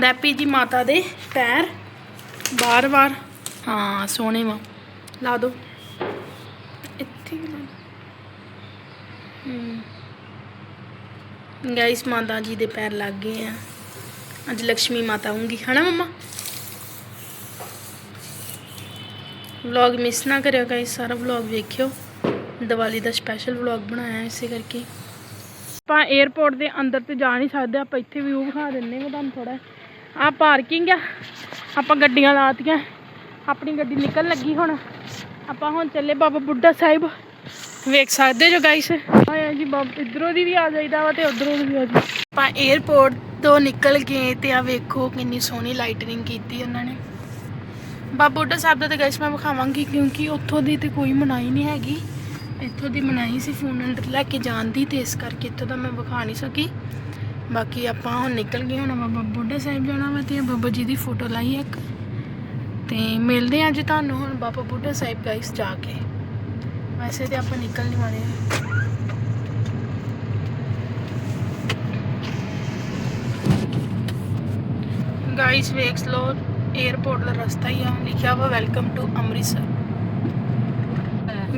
ਹੁੰਦਾ ਪੀ ਜੀ ਮਾਤਾ ਦੇ ਪੈਰ। ਬਾਰ-ਬਾਰ ਹਾਂ, ਸੋਹਣੇ ਵਾ। ਲਾ ਦੋ। ਇੱਥੇ ਲਾ ਹੂੰ। ਗਾਇਸ, ਮਾਤਾ ਜੀ ਦੇ ਪੈਰ ਲੱਗ ਗਏ ਆ। ਅੱਜ ਲక్ష్ਮੀ ਮਾਤਾ ਆਉਂਗੀ ਹਨਾ, ਮਮਾ? ਵਲੌਗ ਮਿਸ ਨਾ ਕਰਿਓ ਗਾਇਸ, ਸਾਰਾ ਵਲੌਗ ਵੇਖਿਓ। ਦੀਵਾਲੀ ਦਾ ਸਪੈਸ਼ਲ ਵਲੌਗ ਬਣਾਇਆ ਇਸੇ ਕਰਕੇ। ਆਪਾਂ 에어ਪੋਰਟ ਦੇ ਅੰਦਰ ਤੇ ਜਾ ਨਹੀਂ ਸਕਦੇ, ਆਪਾਂ ਇੱਥੇ ਵਿਊ ਵਿਖਾ ਦਿੰਨੇ ਆ ਤੁਹਾਨੂੰ ਥੋੜਾ ਆ ਪਾਰਕਿੰਗ ਆ। ਆਪਾਂ ਗੱਡੀਆਂ ਲਾਤੀਆਂ। ਆਪਣੀ ਗੱਡੀ ਨਿਕਲ ਲੱਗੀ ਹੁਣ। ਆਪਾਂ ਹੁਣ ਚੱਲੇ ਬਾਬਾ ਬੁੱਢਾ ਸਾਹਿਬ। ਵੇਖ ਸਕਦੇ ਜੋ ਗਾਇਸ ਆਇਆ ਜੀ ਬਾਬਾ, ਇਧਰੋਂ ਦੀ ਵੀ ਆ ਜਾਈਦਾ ਵਾ ਤੇ ਉਧਰੋਂ ਦੀ ਵੀ ਆ ਜੀ ਆਪਾਂ 에어ਪੋਰਟ ਤੋਂ ਨਿਕਲ ਗਏ ਤੇ ਆ ਵੇਖੋ ਕਿੰਨੀ ਸੋਹਣੀ ਲਾਈਟਨਿੰਗ ਕੀਤੀ ਉਹਨਾਂ ਨੇ। ਬਾਬਾ ਬੁੱਢਾ ਸਾਹਿਬ ਦਾ ਤੇ ਗਾਇਸ ਮੈਂ ਵਿਖਾਵਾਂਗੀ ਕਿਉਂਕਿ ਉੱਥੋਂ ਦੀ ਤੇ ਕੋਈ ਮਨਾਈ ਨਹੀਂ ਹੈਗੀ। ਇੱਥੋਂ ਦੀ ਮਨਾਈ ਸੀ ਫੋਨ ਅੰਦਰ ਲੈ ਕੇ ਜਾਣ ਦੀ ਤੇ ਇਸ ਕਰਕੇ ਇੱਥੋਂ ਦਾ ਮੈਂ ਵਿਖਾ ਨਹੀਂ ਸਕੀ। ਬਾਕੀ ਆਪਾਂ ਹੁਣ ਨਿਕਲ ਗਏ ਹੁਣ ਬਾਬਾ ਬੁੱਢਾ ਸਾਹਿਬ ਜਾਣਾ ਵਾ ਤੇ ਬਾਬਾ ਜੀ ਦੀ ਫੋਟੋ ਲਾਈ ਇੱਕ। ਤੇ ਮਿਲਦੇ ਹਾਂ ਅੱਜ ਤੁਹਾਨੂੰ ਹੁਣ ਬਾਬਾ ਬੁੱਢਾ ਸਾਹਿਬ ਗਾਈਸ ਜਾ ਕੇ। ਵੈਸੇ ਤੇ ਆਪਾਂ ਨਿਕਲ ਨਹੀਂ ਵਾਲੇ ਗਾਈਸ ਵੇਖ ਲੋ 에어ਪੋਰਟ ਦਾ ਰਸਤਾ ਹੀ ਆ। ਲਿਖਿਆ ਵਾ ਵੈਲਕਮ ਟੂ ਅੰਮ੍ਰਿਤਸਰ।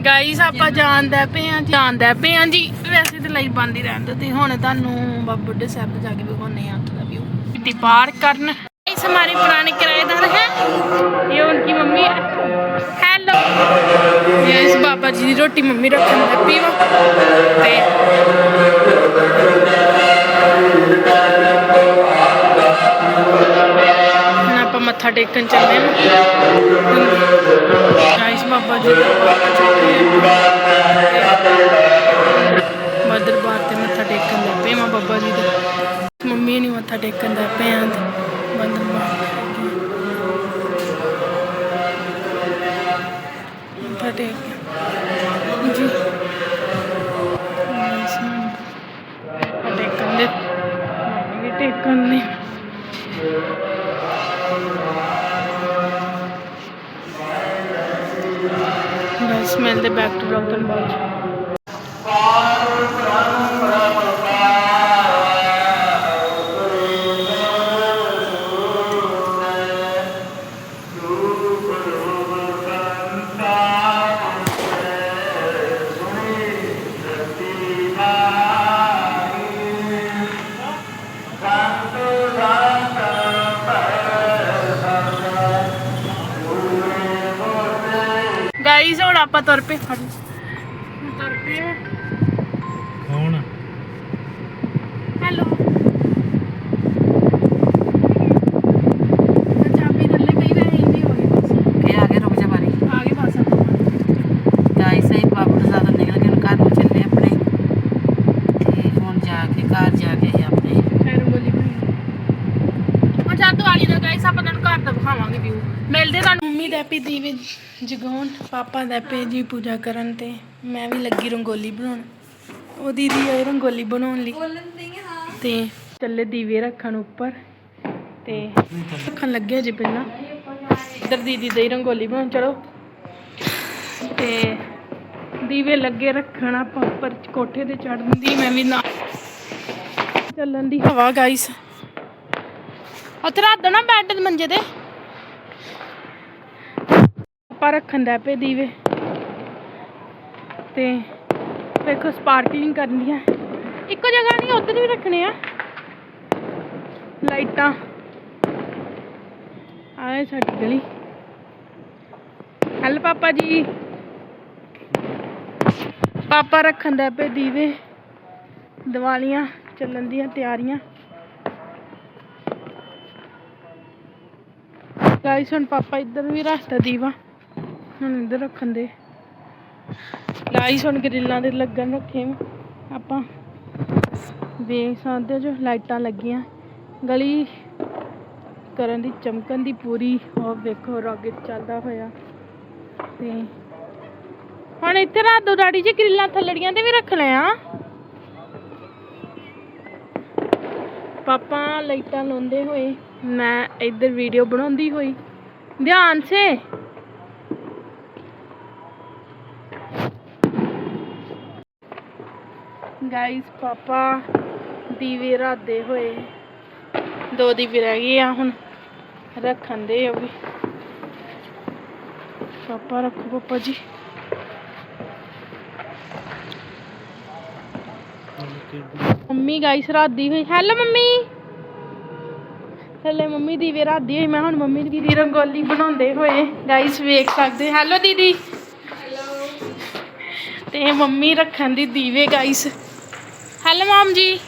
ਗਾਈਸ ਆਪਾਂ ਜਾਣਦਾ ਪਏ ਆ ਜਾਣਦਾ ਪਏ ਆ ਜੀ। ਵੈਸੇ ਤੇ ਲਈ ਬੰਦ ਹੀ ਰਹਿੰਦੇ ਤੇ ਹੁਣ ਤੁਹਾਨੂੰ ਬਾਬਾ ਬੁੱਢੇ ਸਾਹਿਬ ਜਾ ਕੇ ਵਿਖਾਉਨੇ ਆ ਦਾ ਵਿਊ ਤੇ ਪਾਰ ਕਰਨ। ਇਸ ਹਮਾਰੇ ਪੁਰਾਣੇ ਕਿਰਾਏਦਾਰ ਹੈ। ਇਹ ਉਨਕੀ ਮੰਮੀ ਹੈ? ਹੈਲੋ ਇਸ ਬਾਬਾ ਜੀ ਦੀ ਰੋਟੀ ਮੰਮੀ ਰੱਖਣ ਲੱਗ ਪਈ ਤੇ ਟੇਕਣ ਚੱਲੇ ਗਾਇਸ ਬਾਬਾ ਜੀ ਦੇ ਮਦਰ ਬਾਰ ਤੇ ਮੱਥਾ ਟੇਕਣ ਲੱਗ ਪਏ ਮਾਂ ਬਾਬਾ ਜੀ ਦੇ ਮੰਮੀ ਨਹੀਂ ਮੱਥਾ ਟੇਕਣ ਲੱਗ ਪਏ ਆਂ ਮਦਰ ਬਾਰ ਮੱਥਾ ਟੇਕ ਜੀ ਬਸ ਮਿਲਦੇ ਬੈਕ ਟੂ ਬਲੌਗ ਆਪਾਂ ਤੁਰ ਪਏ। ਫੜ ਤੁਰ ਪਏ ਕੌਣ ਹੈਲੋ ਚਾਬੀ ਥੱਲੇ ਪਈ ਵੈ ਇੰਨੀ ਹੋ ਗਈ ਬਸ ਇਹ ਆ ਗਏ ਰੁਕ ਜਾ ਬਾਰੀ ਆ ਗਏ ਬਸ ਗਾਇਸ ਸਹੀ ਬਾਬੂ ਦਾ ਜ਼ਿਆਦਾ ਨਿਕਲ ਕੇ ਹੁਣ ਘਰ ਨੂੰ ਚੱਲੇ ਆਪਣੇ ਤੇ ਹੁਣ ਜਾ ਕੇ ਘਰ ਜਾ ਕੇ ਅਸੀਂ ਆਪਣੇ ਖੈਰ ਬੋਲੀ ਬਣੀ ਹੁਣ ਜਦ ਵਾਲੀ ਦਾ ਗਾਈਸ ਆਪਾਂ ਤੁਹਾਨੂੰ ਘਰ ਦਾ ਮਿਲਦੇ ਤੁਹਾਨੂੰ। ਮੰਮੀ ਦੇ ਪੀ ਦੀਵੇ ਜਗਾਉਣ, ਪਾਪਾ ਦੇ ਪੇ ਜੀ ਪੂਜਾ ਕਰਨ ਤੇ ਮੈਂ ਵੀ ਲੱਗੀ ਰੰਗੋਲੀ ਬਣਾਉਣ। ਉਹ ਦੀਦੀ ਆਈ ਰੰਗੋਲੀ ਬਣਾਉਣ ਲਈ। ਤੇ ਚੱਲੇ ਦੀਵੇ ਰੱਖਣ ਉੱਪਰ। ਤੇ ਰੱਖਣ ਲੱਗੇ ਜੀ ਪਹਿਲਾਂ। ਇੱਧਰ ਦੀਦੀ ਦੇ ਰੰਗੋਲੀ ਬਣਾਉਣ, ਚਲੋ। ਤੇ ਦੀਵੇ ਲੱਗੇ ਰੱਖਣ ਆਪਾਂ ਉੱਪਰ ਕੋਠੇ ਤੇ ਚੜਨ ਦੀ ਮੈਂ ਵੀ ਨਾ ਚੱਲਣ ਦੀ ਹਵਾ ਗਾਈਸ ਉੱਥੇ ਰੱਖ ਦੇਣਾ ਬੈੱਡ ਮੰਜੇ ਤੇ। ਆਪਾਂ ਰੱਖਣ ਦਾ ਪਏ ਦੀਵੇ। ਤੇ ਵੇਖੋ ਸਪਾਰਕਲਿੰਗ ਕਰਨੀ ਹੈ ਇੱਕੋ ਜਗ੍ਹਾ ਨਹੀਂ, ਉੱਧਰ ਵੀ ਰੱਖਣੇ ਆ। ਲਾਈਟਾਂ। ਆਏ ਸਾਡੀ ਗਲੀ। ਹਲ ਪਾਪਾ ਜੀ। ਪਾਪਾ ਰੱਖਣ ਦਾ ਪਏ ਦੀਵੇ। ਦੀਵਾਲੀਆਂ ਚੱਲਣ ਦੀਆਂ ਤਿਆਰੀਆਂ। ਗਾਈਸ ਹੁਣ ਪਾਪਾ ਇੱਧਰ ਵੀ ਰੱਖਤਾ ਦੀਵਾ। ਹੁਣ ਇੱਧਰ ਰੱਖਣ ਦੇ। ਗਾਈਸ ਹੁਣ ਗਰਿੱਲਾਂ ਦੇ ਲੱਗਣ ਰੱਖੇ ਆਪਾਂ ਵੇਖ ਸਕਦੇ ਜੋ ਲਾਈਟਾਂ ਲੱਗੀਆਂ। ਗਲੀ ਕਰਨ ਦੀ, ਚਮਕਣ ਦੀ ਪੂਰੀ। ਉਹ ਵੇਖੋ ਰੌਕਟ ਚੱਲਦਾ ਹੋਇਆ। ਤੇ ਹੁਣ ਇੱਥੇ ਰੱਖ ਦੋ ਡਾੜੀ ਜੀ ਗਰਿੱਲਾਂ ਥੱਲੜੀਆਂ ਤੇ ਵੀ ਰੱਖ ਲਿਆ। ਪਾਪਾ ਲਾਈਟਾਂ ਲਾਉਂਦੇ ਹੋਏ ਮੈਂ ਇੱਧਰ ਵੀਡੀਓ ਬਣਾਉਂਦੀ ਹੋਈ। ਧਿਆਨ ਸੇ। ਗਾਈਸ ਪਾਪਾ ਦੀਵੇ ਰਾਦੇ ਹੋਏ। ਦੋ ਦੀਵੇ ਰਹਿ ਗਏ ਆ ਹੁਣ ਰੱਖਣ ਦੇ ਉਹ ਵੀ। ਪਾਪਾ ਰੱਖੋ ਪਾਪਾ ਜੀ। ਮੰਮੀ ਗਾਈਸ ਰਾਦੀ ਹੋਈ। Hello mummy. ਹਲੇ ਮੰਮੀ ਦੀਵੇ ਰਾਦੀ ਹੋਈ ਮੈਂ ਹੁਣ ਮੰਮੀ ਦੀ ਰੰਗੋਲੀ ਬਣਾਉਂਦੇ ਹੋਏ ਗਾਈਸ ਵੇਖ ਸਕਦੇ ਹੈਲੋ ਦੀਦੀ। ਤੇ ਮੰਮੀ ਰੱਖਣ ਦੀ ਦੀਵੇ ਗਾਈਸ ਹੈਲੋ ਮਾਮ ਜੀ।